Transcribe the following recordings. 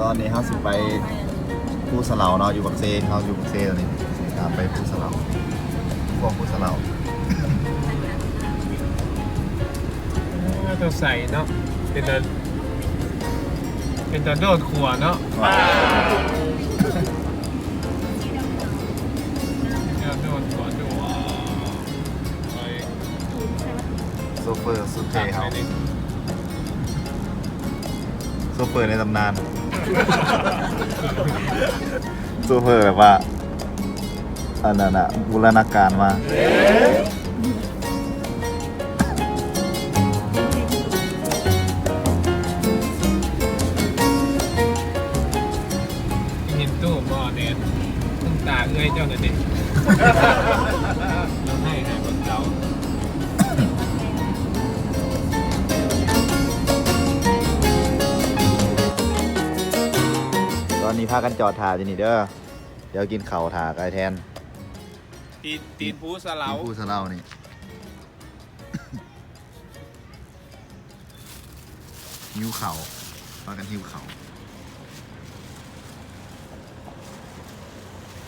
ตอนนี้เขาสิไปผู้สะเหลาเนาะอยู่บักเซเขาอยู่บักเซตอนนี้สิพาไปผู้สะเหลาพวกผู้สะเหลาน่าจะใส่เนาะเป็นแต่เป็นแต่โดดขัวเนาะเดี๋ยวโดดขัวดูว่าไปโซเฟอร์สุดเทตัดเขาไปดิโซเฟอร์ในตำนานโซเฟอร์แบบว่าอันนั้นอะบูรณาการมาเห็นตู้บ่อเนี่ยต้องตาเอ้ยเจ้าหน่อยดิเราให้ให้บนเสา อนนี้พากันจอดถ่ายอยู่นี่เด้อ เดี๋ยวกินเข่าวถ่าไกลแทนตีนตีนผู้สลาที่ผู้สะเหลานี่ หิวเข่าพากันหิวเข่า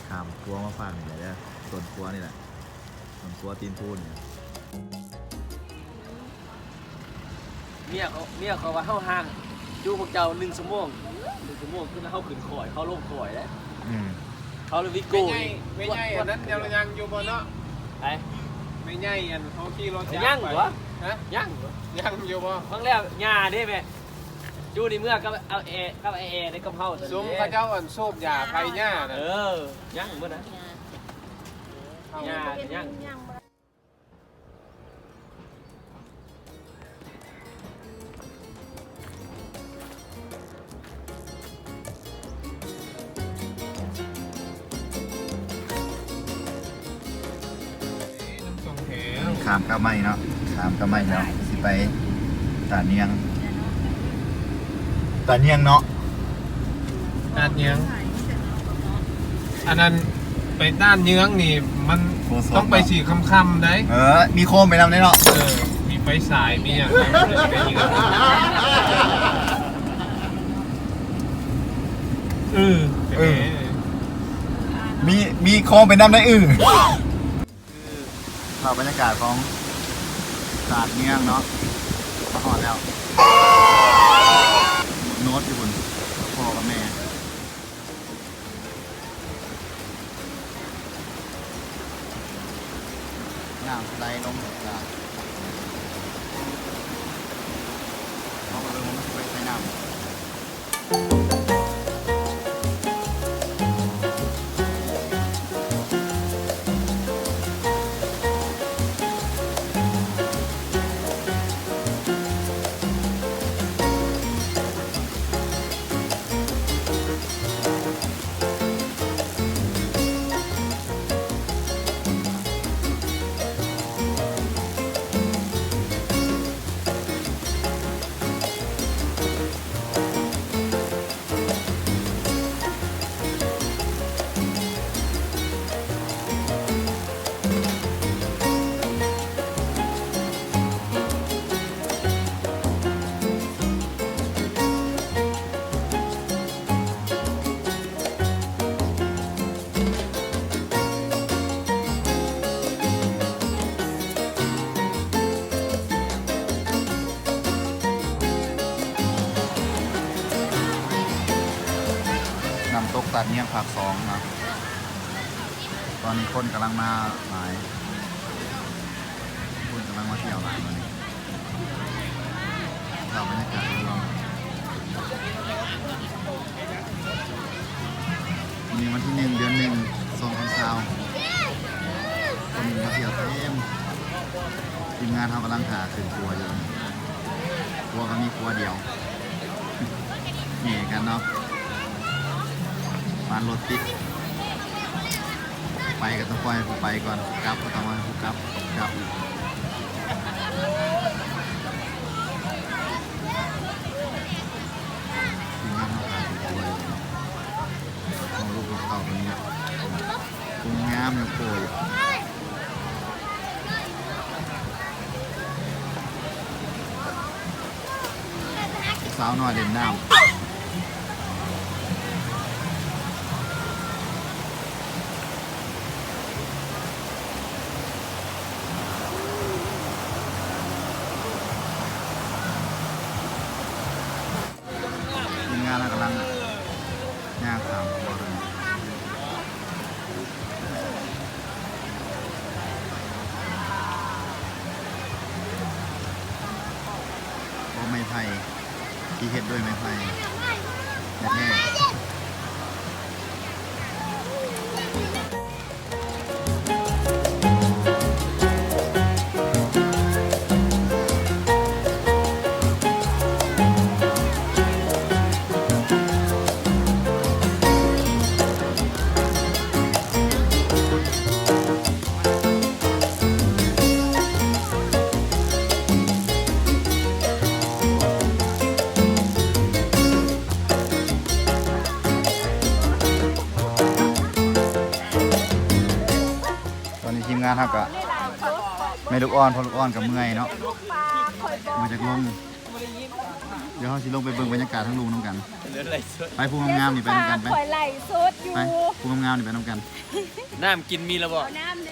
ขามครัวมาฟังนี่แหละเด้อส่วนครัวนี่แหละส่วนครัวตีนพูนเนี่ยเมียเขาเมียเขาว่าเข้าห้าง จูพวกเจ้าหนึ่งชั่วโมงหนึ่งชั่วโมงขึ้นแล้วเขาขึ้นข่อยเขาลงข่อยแล้วอืมเขาเลยวิไม่โก้ใช่ไม่ใช่อันนั้นยังยังอยู่บนเนาะไอ้ไม่ใช่อันเขาขี่รถยังไปเหรอฮะยังเหรอยังอยู่บ่ครั้งแรกหญ้าได้ไหมจูในเมื่อก็เอาแอร์ก็เอาแอร์ในกระเพราซุ้มเขาเจ้าอันสูบยาไผ่หญ้าเอน่ะอยังเมื่อนะหญ้ายัง ขามก็ไม่เนาะขามก็ไม่เนาะสิไปตาเนียงตาเนียงเนาะต้านเยื้องอันนั้นไปต้านเยื้องนี่มันต้องไปสีค่ำๆได้เออ มีโคมไปนำได้เนาะเออมีไฟสายมีอย่างไรไปเยื้องเออเป็นไงมีมีโคมไปนำได้อื่นภาพ บรรยากาศของตาดเนียงเนาะมาหอดแล้ว โน้ตอยู่บนพ่อกับแม่น้ำไหลลงจากเอาไปเลยมันไปใส่น้ำ ตัดเนียงผักสองนะตอนนี้คนกำลังมาหลายคนกำลังมาเที่ยวหลายวันนี้เราบรรยากาศรวมมีวันที่หนึ่งเดือนหนึ่งสองพันสาวคนมาเที่ยวเต็มทีมงานเขากำลังหาขึ้นครัวอยู่ครัวก็มีครัวเดียวเหน่กันเนาะ มานรถติดไปก็ต้องปล่อยผมไปก่อนกลับก็ต้องให้ผู้กลับกลับอีกทีมงานเขาหาตัวอยู่ของลูกเขาคนนี้คุงงามยังโปรยสาวน้อยเด่นน้ำ ที่เฮ็ดด้วยไม้ไผ่แท้ อนนี้ทีมงานครับก็ไม่ลูกอ้อนเพอลูกอ้อนกับเมื่อยเนาะมาจากลงเดี๋ยวเขาสิลงไปเบิ่งบรรยากาศทั้งลุงน้ำกันเหลืออะไรสดไปภูงามๆนี่ไปน้ำกันไปข่อยไหลสดอยู่ไปภูงามๆนี่ไปน้ำกัน น้ำกินมีแล้วบ่น้ำแดง